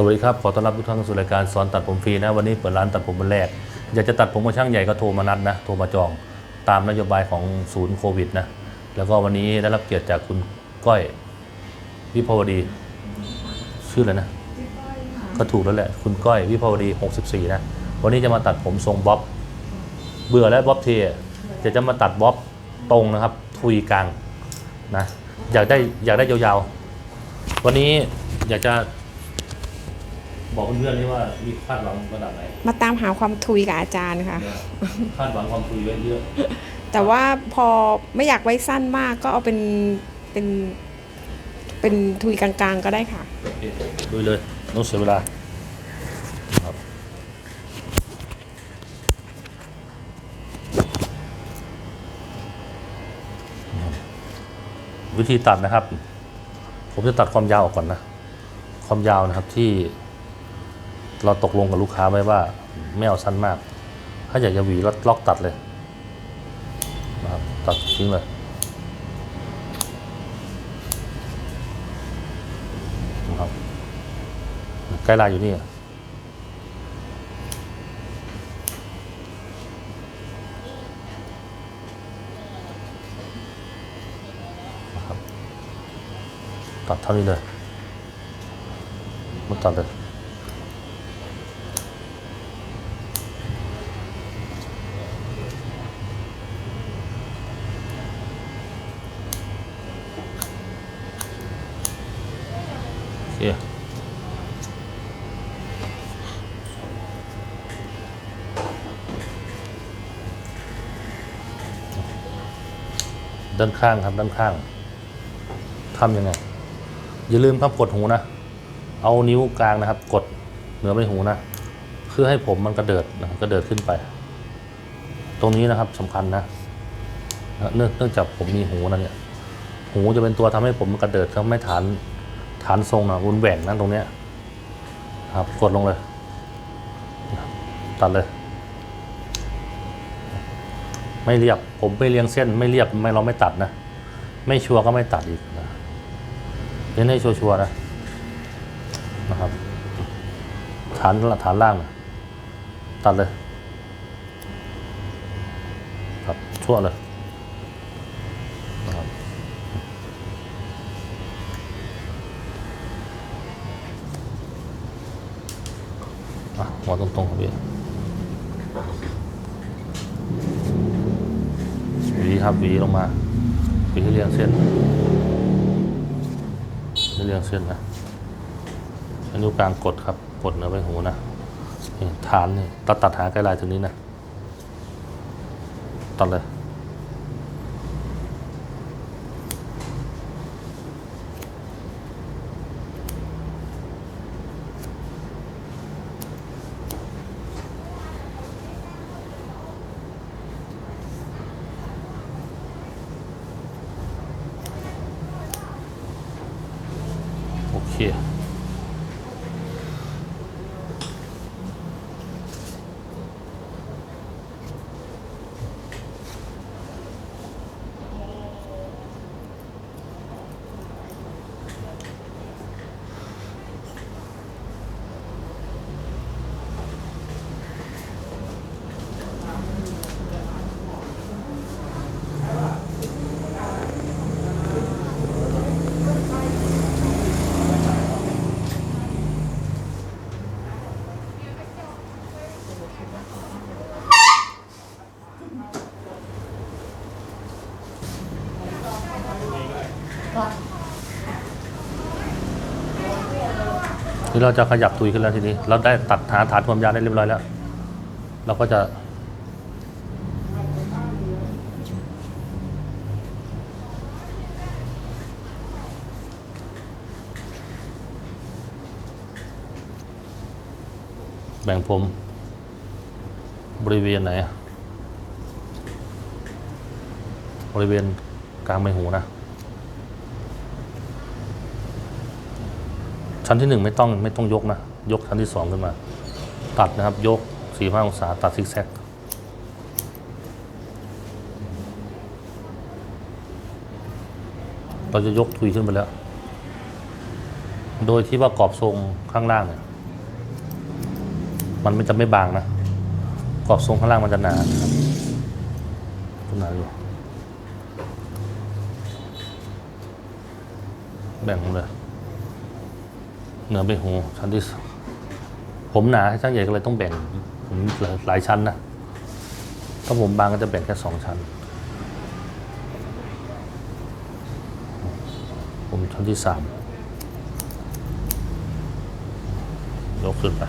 สวัสดีครับ ขอต้อนรับทุกท่านเข้าสู่รายการสอนตัดผมฟรีนะ วันนี้เปิดร้านตัดผมวันแรก อยากจะตัดผมกับช่างใหญ่ก็โทรมานัดนะ โทรมาจองตามนโยบายของศูนย์โควิดนะ แล้วก็วันนี้ได้รับเกียรติจากคุณก้อยวิภาวดี ชื่ออะไรนะ ก็ถูกแล้วแหละ คุณก้อยวิภาวดี 64 นะ วันนี้จะมาตัดผมทรงบ๊อบ เบื่อแล้วบ๊อบเทจะจะมาตัดบ๊อบตรงนะครับ ทุยกลางนะ อยากได้อยากได้ยาวๆ วันนี้อยากจะ บอกเพื่อนๆนี่ว่ามีคาดหวังระดับไหนมาตามหาความทุยกับอาจารย์ค่ะ คาดหวังความคุยไว้เยอะแต่ว่าพอไม่อยากไว้สั้นมากก็เอาเป็นเป็น เป็นทุยกลางๆก็ได้ค่ะ โอเคดูเลยน้องเสียเวลาครับวิธีตัดนะครับ ผมจะตัดความยาวออกก่อนนะ ความยาวนะครับที่ เราตกลงกับลูกค้าไว้ว่าไม่เอาสั้นมาก ถ้าอยากจะหวีก็ล็อกตัดเลยนะครับตัดทิ้งเลย นะครับใกล้ลายอยู่นี่นะครับตัดเท่านี้เลยมันตัดเลย ด้านข้างครับด้านข้างทำยังไง อย่าลืมครับกดหูนะ เอานิ้วกลางนะครับ กดเหนือใบหูนะเพื่อให้ผมมันกระเดิดนะกระเดิดขึ้นไป ตรงนี้นะครับสำคัญนะเนื่องเนื่องจากผมมีหูนะเนี่ยหูจะเป็นตัวทำให้ผมกระเดิดเขาไม่ฐานฐานทรงนะวุนแหว่งนั่นตรงเนี้ยครับกดลงเลย ตัดเลย ไม่เรียบ ผมไม่เรียงเส้นไม่เรียบไม่เราไม่ตัดนะ ไม่ชัวร์ก็ไม่ตัดอีกนะเน้นให้ชัวร์ๆนะนะครับ ฐานฐานล่างนะตัดเลยตัดชั่วเลยนะครับหัวตรงๆครับพี่หวี ครับหวีลงมาหวีให้เรียงเส้นให้เรียงเส้นนะใช้นิ้วกลางกดครับกดเหนือใบหูนะฐานนี่ตัดตัดหาใกล้ลายตรงนี้นะตัดเลย โอเค นี่เราจะขยับตุยขึ้นแล้วทีนี้ เราได้ตัดหาฐานความยาวได้เรียบร้อยแล้ว เราก็จะแบ่งผมบริเวณไหน บริเวณกลางใบหูนะ ชั้นที่หนึ่งไม่ต้องไม่ต้องยกนะ ยกชั้นที่สองขึ้นมา ตัดนะครับ ยกสี่ห้าองศาตัดซิกแซกเราจะยกทุยขึ้นไปแล้ว โดยที่ว่ากรอบทรงข้างล่างเนี่ยมันไม่จะไม่บางนะ กรอบทรงข้างล่างมันจะหนานครับหนาอยู่ แบ่งเลย เหนือไปหูชั้นที่สองผมหนาช่างใหญ่ก็เลยต้องแบ่งผมหลายชั้นนะถ้าผมบางก็จะแบ่งแค่สองชั้น ผมชั้นที่สามยกขึ้นไป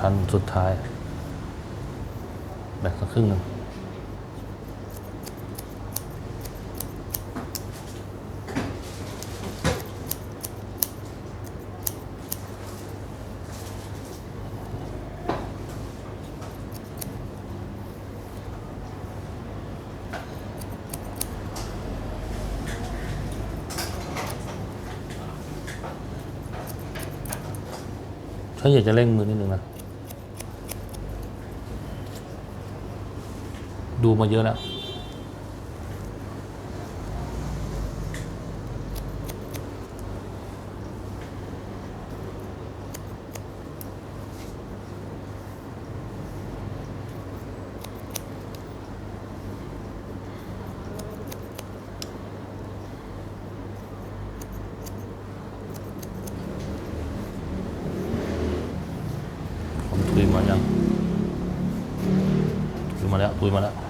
พัน สุดท้าย แบ่งสักครึ่งหนึ่งถ้าอยากจะเร่งมือนิดนึงนะ ดูมาเยอะแล้วคุยมายังตุยมาแล้วตุยมาแล้ว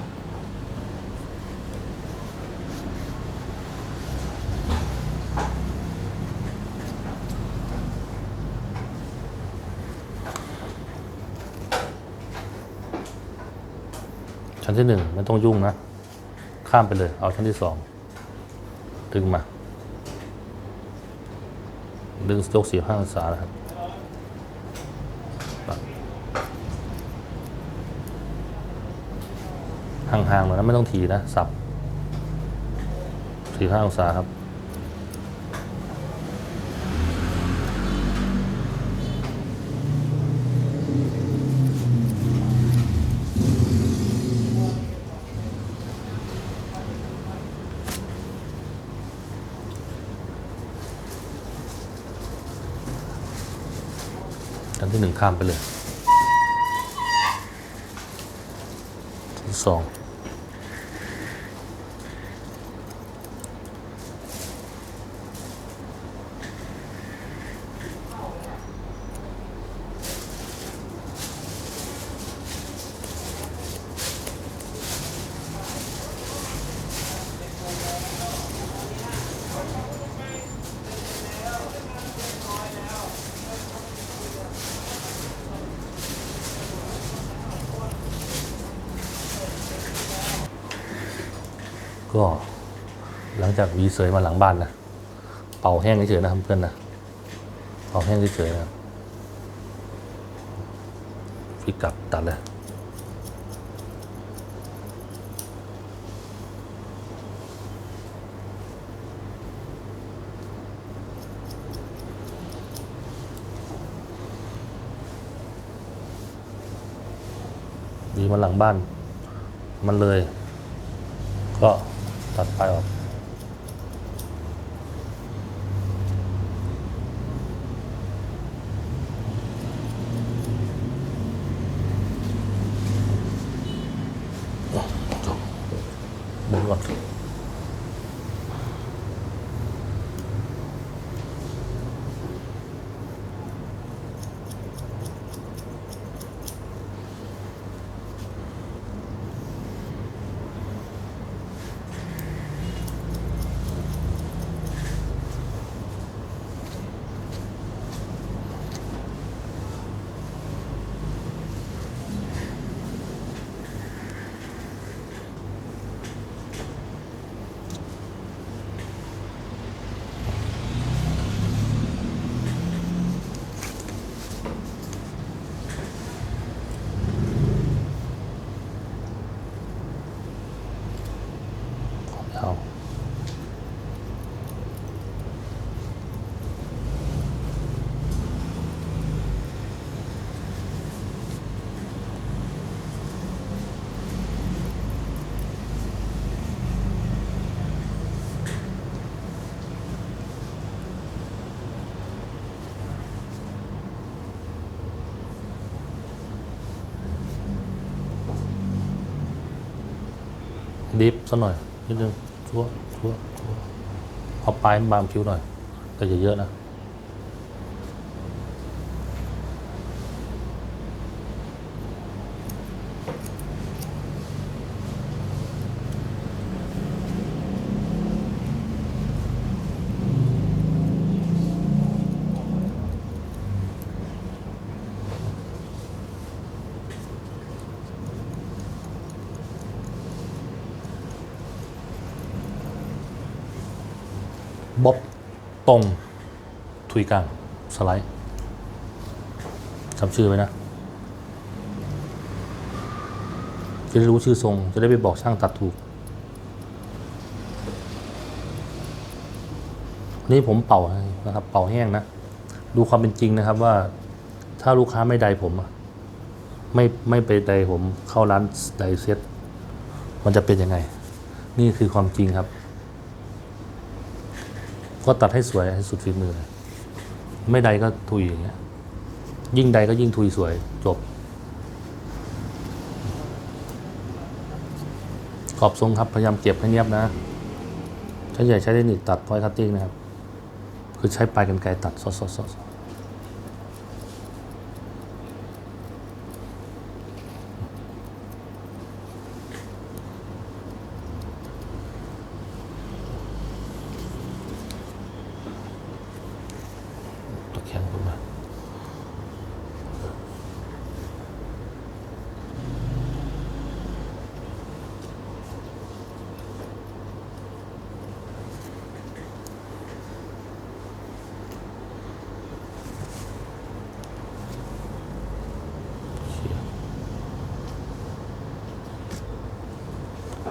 ชั้นที่หนึ่งไม่ต้องยุ่งนะ ข้ามไปเลย เอาชั้นที่สองดึงมา ดึงยกสี่ห้าองศานะครับห่างๆหน่อยนะไม่ต้องทีนะ สับสี่ห้าองศาครับ ชั้นที่หนึ่งข้ามไปเลยชั้นสองก็หลัง จากวีเสยมาหลังบ้านนะ เป่าแห้งเฉยๆนะครับเพื่อนนะ เป่าแห้งเฉยๆนะครับฟิกกลับตัดเลยวีมาหลังบ้าน มันเลย ก็ตัดไปออก จบหมุนก่อน สักหน่อยนิดนึงทั่วทั่วทั่วเอาปลายบางคิ้วหน่อย แต่อย่าเยอะนะ บ๊อบ ตรงทุยกลางสไลด์จำชื่อไว้นะ จะได้รู้ชื่อทรง จะได้ไปบอกช่างตัดถูก นี่ผมเป่าให้นะครับ เป่าแห้งนะ ดูความเป็นจริงนะครับว่า ถ้าลูกค้าไม่ใดผมไม่ไม่ไปใดผมเข้าร้านไดเซ็ตมันจะเป็นยังไง นี่คือความจริงครับ ก็ตัดให้สวยให้สุดฝีมือเลยไม่ใดก็ทุยอย่างเงี้ย ยิ่งใดก็ยิ่งทุยสวยจบ ขอบทรงครับพยายามเก็บให้เนียบนะใช้ใหญ่ใช้เทคนิคตัดพอยคัตติ้งนะครับ คือใช้ปลายกันไกรตัดซอสซอส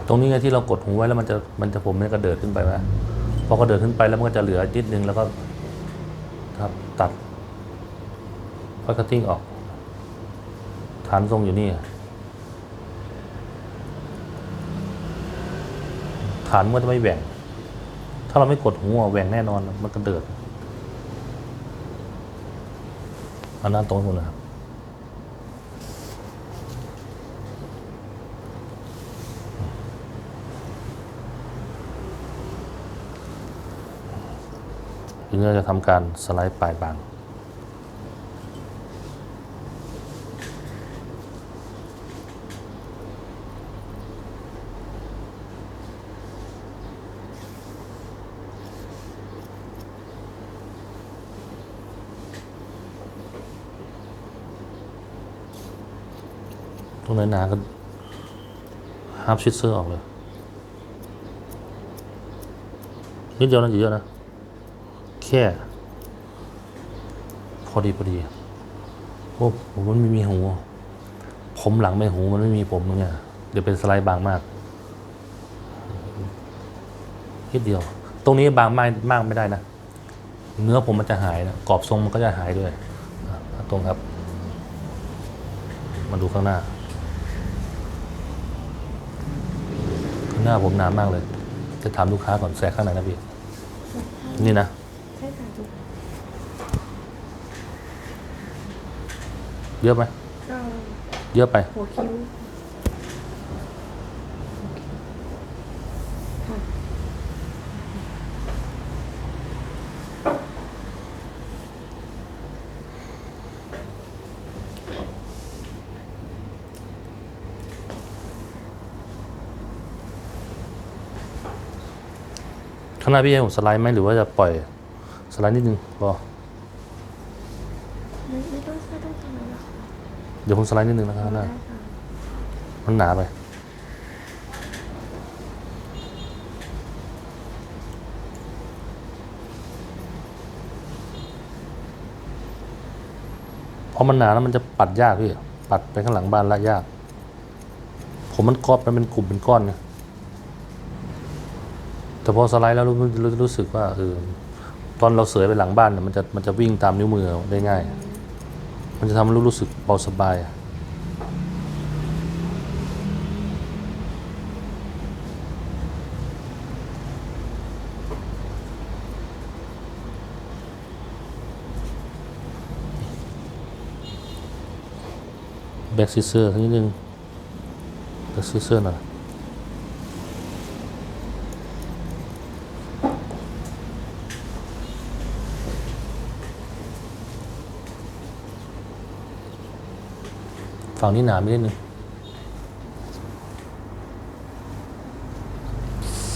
ตรงนี้ไงที่เรากดหูไว้แล้วมันจะมันจะผมมันกระเดิดขึ้นไปไหมพอกระเดิดขึ้นไปแล้วมันก็จะเหลือนิดนึงแล้วก็ครับตัดพอยคัตติ้งออก ฐานทรงอยู่นี่ฐานมันจะไม่แหว่ง ถ้าเราไม่กดหัวแหว่งแน่นอน มันก็เดิดอันนั้นตรงหมดเลยครับ ทีนี้เราจะทำการสไลด์ปลายบางตรงไหนหนาก็ฮาร์ปชิดเซอร์ออกเลยนิดเดียวนั่นเยอะนะ แค่ พอดีพอดีโอ้ผมมันไม่มีหู ผมหลังไม่หูมันไม่มีผมเนี่ยเดี๋ยวเป็นสไลด์บางมากนิดเดียว ตรงนี้บางมากมากไม่ได้นะ เนื้อผมมันจะหายนะกรอบทรงมันก็จะหายด้วยตรงครับ มาดูข้างหน้า ข้างหน้าผมหนามากเลย จะถามลูกค้าก่อนแสกข้างไหนนะพี่ นี่นะทุก เยอะไหมก็เยอะไป หัวคิ้วค่ะข้างหน้าพี่ให้ผมสไลด์ไหมหรือว่าจะปล่อย สไลด์นิดนึงพอ ไม่ไม่ต้องไม่ต้องทำอะไรหรอกค่ะ เดี๋ยวผมสไลด์นิดนึงนะครับข้างหน้าได้ค่ะมันหนาไป เพราะมันหนาแล้วมันจะปัดยากพี่ ปัดไปข้างหลังบ้านละยาก ผมมันกรอบมันเป็นกลุ่มเป็นก้อนไงแต่พอสไลด์แล้วรู้รู้รู้สึกว่าเออตอนเราเสยไปหลังบ้านเนี่ยมันจะมันจะวิ่งตามนิ้วมือได้ง่าย มันจะทำให้รู้รู้สึกเบาสบายแบ็กซิเซอร์นิดนึงแบ็กซิเซอร์หน่อย ฝั่งนี้หนาไม่นิดนึง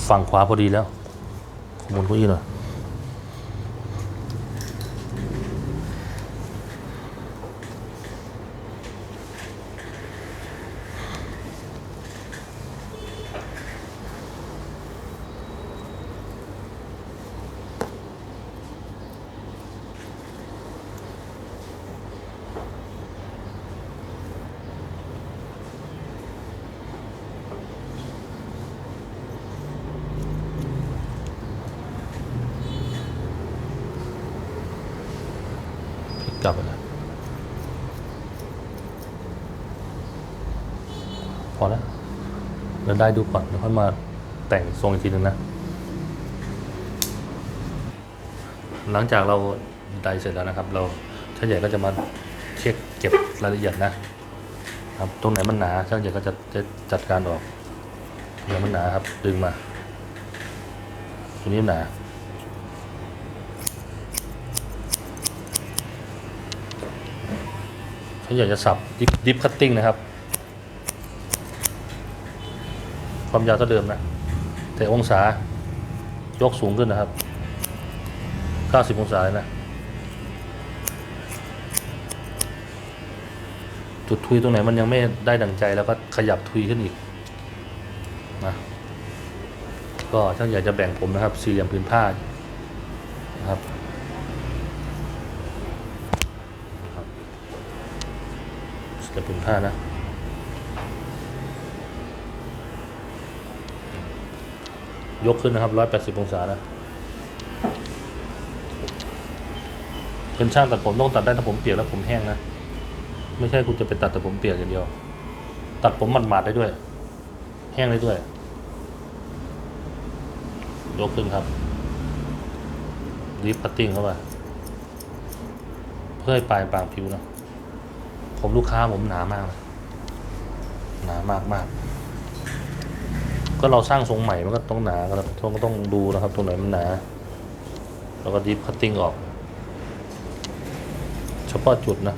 ฝั่งขวาพอดีแล้วขมุนเก้าอี้หน่อย พลิกกลับไปเลยพอแล้วเดี๋ยว ได้ดูก่อนเดี๋ยวค่อยมาแต่งทรงอีกทีหนึ่งนะ หลังจากเราได้เสร็จแล้วนะครับ เราช่างใหญ่ก็จะมาเช็คเก็บรายละเอียดนะครับ ตรงไหนมันหนาช่างใหญ่ก็จะจะจัดการออกตรงไหนมันหนาครับ ดึงมาตรงนี้หนาฉันอยากจะสับดิฟดิฟคัตติ้งนะครับ ความยาวเท่าเดิมนะ แต่องศายกสูงขึ้นนะครับ 90 องศาเลยนะ จุดทุยตรงไหนมันยังไม่ได้ดังใจแล้วก็ขยับทุยขึ้นอีกนะก็ช่างอยากจะแบ่งผมนะครับ สี่เหลี่ยมผืนผ้านะครับจะเป็นผ้านะ ยกขึ้นนะครับร้อยแปดสิบองศานะเป็นช่างตัดผมต้องตัดได้ถ้าผมเปียกแล้วผมแห้งนะ ไม่ใช่คุณจะไปตัดแต่ผมเปียกอย่างเดียว ตัดผมหมาดๆได้ด้วย แห้งได้ด้วย ยกขึ้นครับรีบพัตติ้งเข้าไปเพื่อให้ปลายบางผิวนะผมลูกค้าผมหนามากนะหนามากมาก ก็เราสร้างทรงใหม่มันก็ต้องหนาครับต้องก็ต้องดูนะครับตรงไหนมันหนาแล้วก็ดิฟคัตติ้งออก เฉพาะจุดนะ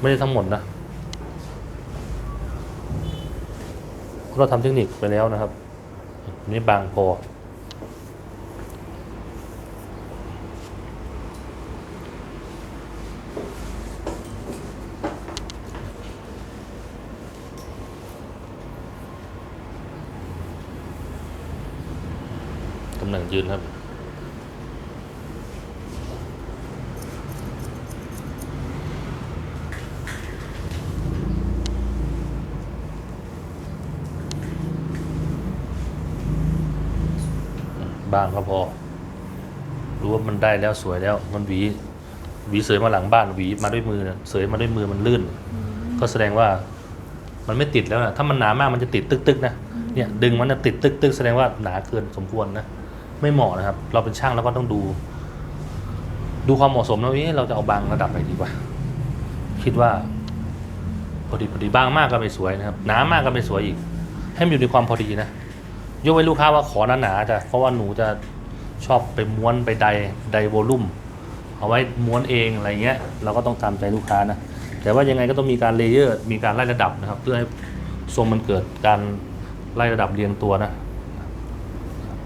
ไม่ได้ทั้งหมดนะเราทำเทคนิคไปแล้วนะครับ นี่บางพอำแหน่งยืนครับบางก็พอ รู้ว่ามันได้แล้วสวยแล้ว มันหวี หวีเสยมาหลังบ้านหวีมาด้วยมือเนี่ยเสยมาด้วยมือมันลื่น ก็แสดงว่า มันไม่ติดแล้วนะถ้ามันหนามากมันจะติดตึกๆนะเนี่ยดึงมันจะติดตึกๆแสดงว่าหนาเกินสมควรนะ ไม่เหมาะนะครับ เราเป็นช่างแล้วก็ต้องดู ดูความเหมาะสมนะว่าเอ๊ะเราจะเอาบางระดับไหนดีกว่าคิดว่าพอดีพอดีบางมากก็ไม่สวยนะครับหนามากก็ไม่สวยอีก ให้มันอยู่ในความพอดีนะยกเว้ลูกค้าว่าขอหนาๆจ้ะเพราะว่าหนูจะชอบไปม้วนไปไดไดโวลุ่มเอาไว้ม้วนเองอะไรเงี้ย เราก็ต้องตามใจลูกค้านะแต่ว่ายังไงก็ต้องมีการเลเยอร์มีการไล่ระดับนะครับ เพื่อให้ทรงมันเกิดการไล่ระดับเรียงตัวนะ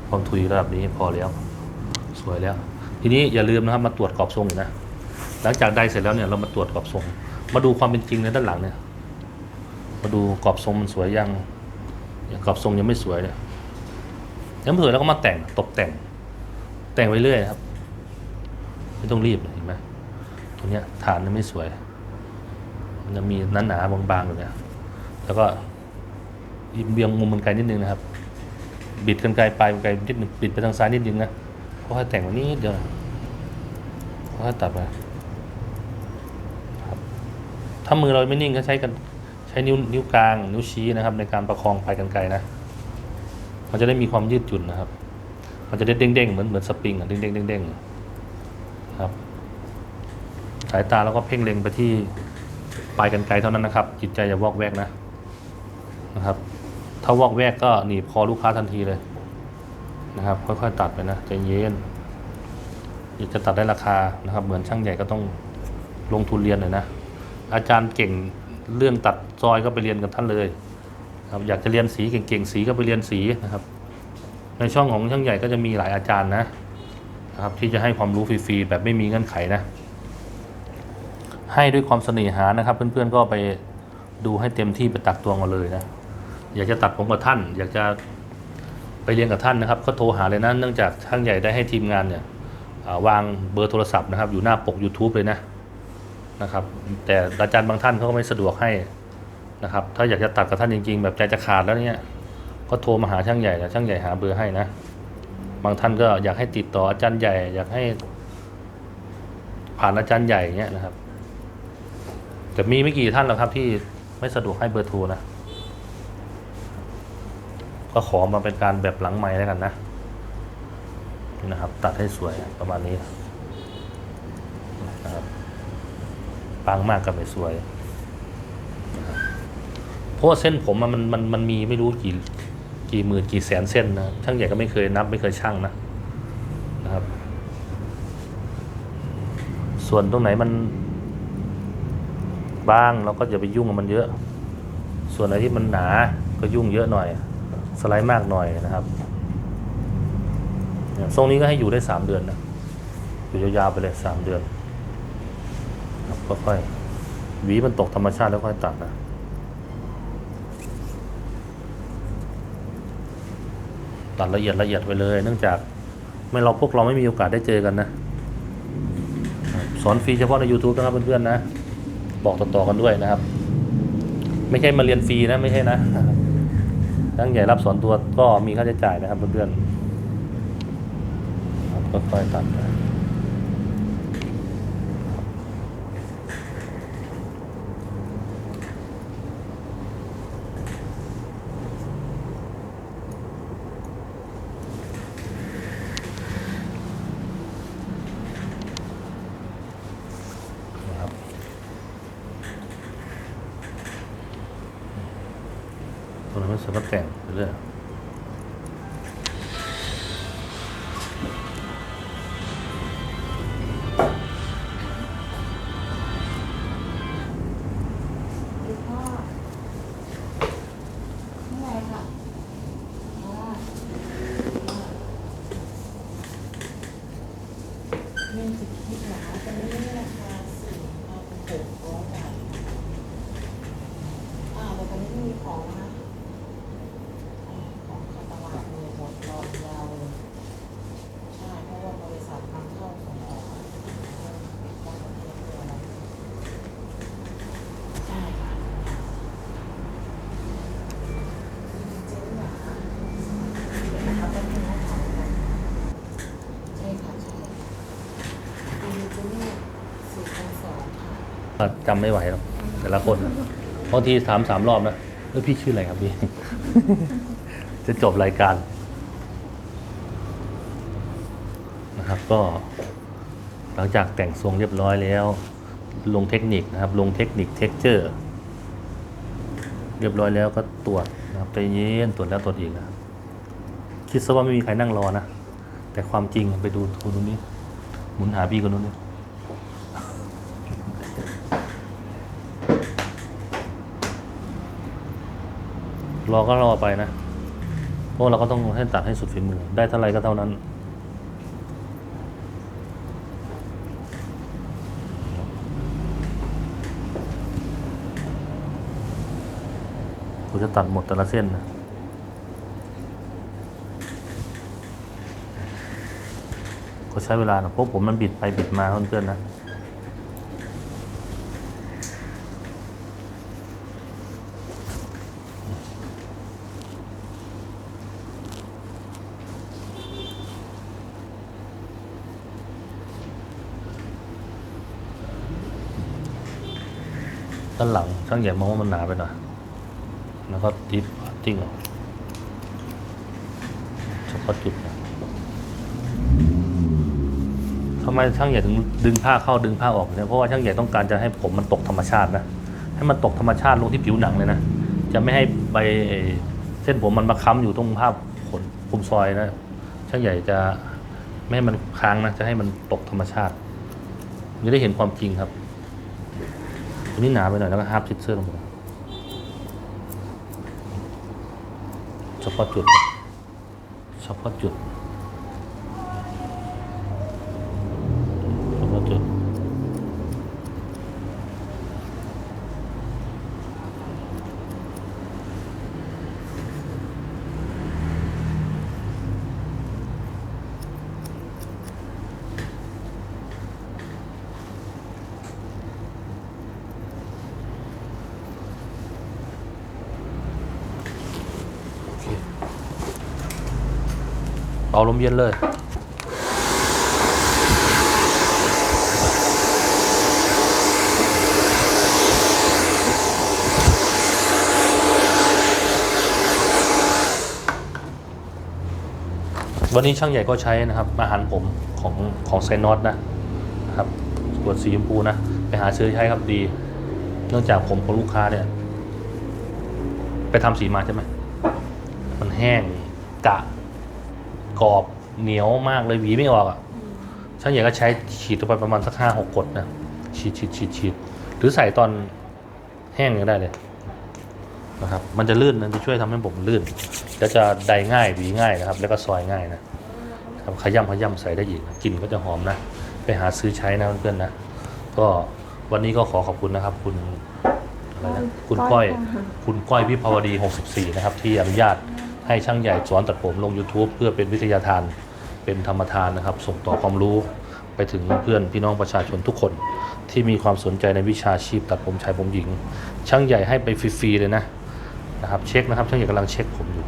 ความทุยระดับนี้พอแล้ว สวยแล้ว ทีนี้อย่าลืมนะครับมาตรวจกรอบทรงอีกนะ หลังจากได้เสร็จแล้วเนี่ยเรามาตรวจกรอบทรง มาดูความเป็นจริงในด้านหลังเนี่ย มาดูกรอบทรงมันสวยยังยกรอบทรงยังไม่สวยเนี่ยยังไม่สวยแล้วก็มาแต่งตกแต่ง แต่งไปเรื่อยครับ ไม่ต้องรีบเห็นไหมตรงเนี้ยฐานมันไม่สวย มันจะมีหนาๆบางๆอยู่เนี่ยแล้วก็เบียงมุมมันไกลนิดนึงนะครับ บิดกันไกลไปกันไกลนิดหนึ่งบิดไปทางซ้ายนิดนึงนะเพราะให้แต่งวันนี้เดียวเพราะให้ตัดไปครับถ้ามือเราไม่นิ่งก็ใช้กันใช้นิ้วนิ้วกลางนิ้วชี้นะครับ ในการประคองปลายกันไกลนะ มันจะได้มีความยืดหยุ่นนะครับ มันจะได้เด้งๆเหมือนเหมือนสปริงอะเด้งๆเด้งๆครับ สายตาเราก็เพ่งเล็งไปที่ปลายกันไกลเท่านั้นนะครับ จิตใจอย่าวอกแวกนะนะครับ ถ้าวอกแวกก็หนีบคอลูกค้าทันทีเลยนะครับ ค่อยๆตัดไปนะใจเย็นอยากจะตัดได้ราคานะครับ เหมือนช่างใหญ่ก็ต้องลงทุนเรียนหน่อยนะ อาจารย์เก่งเรื่องตัดซอยก็ไปเรียนกับท่านเลยครับอยากจะเรียนสีเก่งๆสีก็ไปเรียนสีนะครับ ในช่องของช่างใหญ่ก็จะมีหลายอาจารย์นะนะครับ ที่จะให้ความรู้ฟรีๆแบบไม่มีเงื่อนไขนะ ให้ด้วยความเสน่หานะครับ เพื่อนๆก็ไปดูให้เต็มที่ไปตักตวงมาเลยนะ อยากจะตัดผมกับท่าน อยากจะไปเรียนกับท่านนะครับ ก็โทรหาเลยนะเนื่องจากช่างใหญ่ได้ให้ทีมงานเนี่ยวางเบอร์โทรศัพท์นะครับ อยู่หน้าปก YouTube เลยนะนะครับ แต่อาจารย์บางท่านเขาก็ไม่สะดวกให้นะครับ ถ้าอยากจะตัดกับท่านจริง ๆ แบบใจจะขาดแล้วเนี่ยก็โทรมาหาช่างใหญ่แล้วช่างใหญ่หาเบอร์ให้นะบางท่านก็อยากให้ติดต่ออาจารย์ใหญ่ อยากให้ผ่านอาจารย์ใหญ่เงี้ยนะครับแต่มีไม่กี่ท่านหรอกครับที่ไม่สะดวกให้เบอร์โทรนะ ก็ขอมาเป็นการแบบหลังไม้แล้วกันนะนี่นะครับ ตัดให้สวยประมาณนี้นะครับปังมากก็ไม่สวยเพราะว่าเส้นผมมันมันมันมีไม่รู้กี่กี่หมื่นกี่แสนเส้นนะช่างใหญ่ก็ไม่เคยนับไม่เคยช่างนะนะครับ ส่วนตรงไหนมันบางเราก็อย่าไปยุ่งกับมันเยอะ ส่วนไหนที่มันหนาก็ยุ่งเยอะหน่อย สไลด์มากหน่อยนะครับทรงนี้ก็ให้อยู่ได้สามเดือนนะอยู่ยาวๆไปเลยสามเดือนครับค่อยๆหวีมันตกธรรมชาติแล้วค่อยตัดนะตัดละเอียดละเอียดไปเลย เนื่องจากไม่เราพวกเราไม่มีโอกาสได้เจอกันนะสอนฟรีเฉพาะใน YouTube นะครับเพื่อนๆนะ บอกต่อๆกันด้วยนะครับ ไม่ใช่มาเรียนฟรีนะไม่ใช่นะ ทั้งใหญ่รับสอนตัวก็มีค่าใช้จ่ายนะครับเพื่อนๆค่อยๆตัดไปนะครับตรงนั้นมันสามารถแต่งไปเรื่อย คุณพ่อนี่ไงค่ะอ่าเงินสิบคิดหนาตอนนี้ราคาสี่พันหกร้อยบาทอ่าแต่ตอนนี้ไม่มีของนะอ่าของเข้าตลาดเลยหมดรอนยาวเลยใช่เพราะว่าบริษัทนำเข้าส่งออกอะต้องมาเทียบเรือแล้วใช่ค่ะ เจ๊หนาเดี๋ยวนะครับแป๊บนึงนะขอก่อนใช่ค่ะใช่ปีนี้เจ๊นี่สี่พันสองค่ะ ก็ จำไม่ไหวหรอกแต่ละคนบางทีถามสามรอบนะเออพี่ชื่ออะไรครับพี่ จะจบรายการนะครับ ก็ หลังจากแต่งทรงเรียบร้อยแล้ว ลงเทคนิคนะครับ ลงเทคนิคเท็กเจอร์เรียบร้อยแล้วก็ตรวจนะครับไปเย็นตรวจแล้วตรวจอีกนะคิดซะว่าไม่มีใครนั่งรอนะ แต่ความจริงไปดูคนนู้นนี่หมุนหาพี่คนนู้นนี่ รอก็รอไปนะ เพราะเราก็ต้องให้ตัดให้สุดฝีมือ ได้เท่าไรก็เท่านั้นกูจะตัดหมดแต่ละเส้นนะก็ใช้เวลานะเพราะผมมันบิดไปบิดมาเพื่อนๆนะานหลังช่างใหญ่มองว่ามันหนาไปหน่อยแล้วก็ดิฟติ้งออกเฉพาะจุดนะทำไมช่างใหญ่ถึงดึงผ้าเข้าดึงผ้าออกเนี่ยเพราะว่าช่างใหญ่ต้องการจะให้ผมมันตกธรรมชาตินะให้มันตกธรรมชาติลงที่ผิวหนังเลยนะจะไม่ให้ใบเส้นผมมันมาค้ำอยู่ตรงภาพขนคุมซอยนะช่างใหญ่จะไม่ให้มันค้างนะจะให้มันตกธรรมชาติจะได้เห็นความจริงครับ ตันนี้หนาไปหน่อยแล้วก็ฮาร์ปซิดเสื้อลงมาเฉพาะจุดเฉพาะจุด เฉพาะจุด โอเค เป่าลมเย็นเลยวันนี้ช่างใหญ่ก็ใช้นะครับอาหารผมของของไซนอตนะนะครับขวดสีชมพูนะ ไปหาซื้อใช้ครับดี เนื่องจากผมของลูกค้าเนี่ย ไปทำสีมาใช่ไหม มันแห้งกะ กรอบเหนียวมากเลยหวีไม่ออกอะช่างใหญ่ก็ใช้ฉีดลงไปประมาณสักห้าหกกดนะฉีดฉีดฉีดฉีดหรือใส่ตอนแห้งก็ได้เลยนะครับ มันจะลื่นนะจะช่วยทำให้ผมลื่น แล้วจะไดง่ายหวีง่ายนะครับ แล้วก็ซอยง่ายนะครับขย้ำขย้ำใส่ได้อีกนะกลิ่นก็จะหอมนะ ไปหาซื้อใช้นะเพื่อนๆนะ ก็วันนี้ก็ขอขอบคุณนะครับ คุณอะไรนะคุณก้อย คุณก้อยวิภาวดี 64 นะครับ ที่อนุญาต ให้ช่างใหญ่สอนตัดผมลง YouTube เพื่อเป็นวิทยาทาน เป็นธรรมทานนะครับ ส่งต่อความรู้ไปถึงเพื่อนพี่น้องประชาชนทุกคน ที่มีความสนใจในวิชาชีพตัดผมชายผมหญิง ช่างใหญ่ให้ไปฟรีๆเลยนะนะครับเช็คนะครับช่างใหญ่กำลังเช็คผมอยู่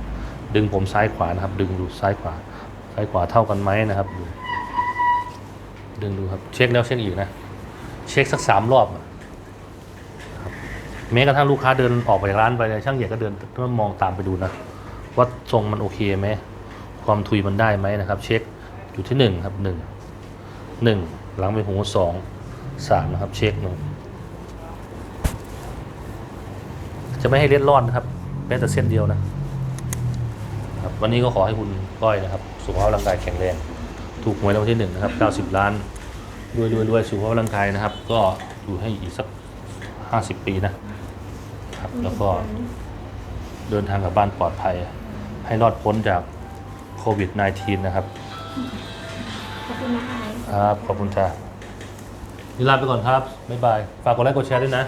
ดึงผมซ้ายขวานะครับ ดึงดูซ้ายขวาซ้ายขวาเท่ากันไหมนะครับดูดึงดูครับเช็คแล้วเช็คอีกนะ เช็คสักสามรอบอะแม้กระทั่งลูกค้าเดินออกไปร้านไปช่างใหญ่ก็เดินเริ่มมองตามไปดูนะ ว่าทรงมันโอเคไหมความทุยมันได้ไหมนะครับ เช็คอยู่ที่หนึ่งครับหนึ่งหนึ่งหลังไปหูสองสามนะครับ เช็คหนึ่งจะไม่ให้เล็ดรอดนะครับแม้แต่เส้นเดียวนะครับวันนี้ก็ขอให้คุณก้อยนะครับ สุขภาพร่างกายแข็งแรงถูกหวยรางวัลที่หนึ่งนะครับเก้าสิบล้านรวยรวยรวยสุขภาพร่างกายนะครับ ก็อยู่ให้อีกสักห้าสิบปีนะครับ แล้วก็เดินทางกลับบ้านปลอดภัย ให้รอดพ้นจากโควิด -19 นะครับ ขอบคุณนะคะ ครับ ขอบคุณจ้านี่ลาไปก่อนครับ บ๊ายบาย ฝากกดไลค์กดแชร์ด้วยนะ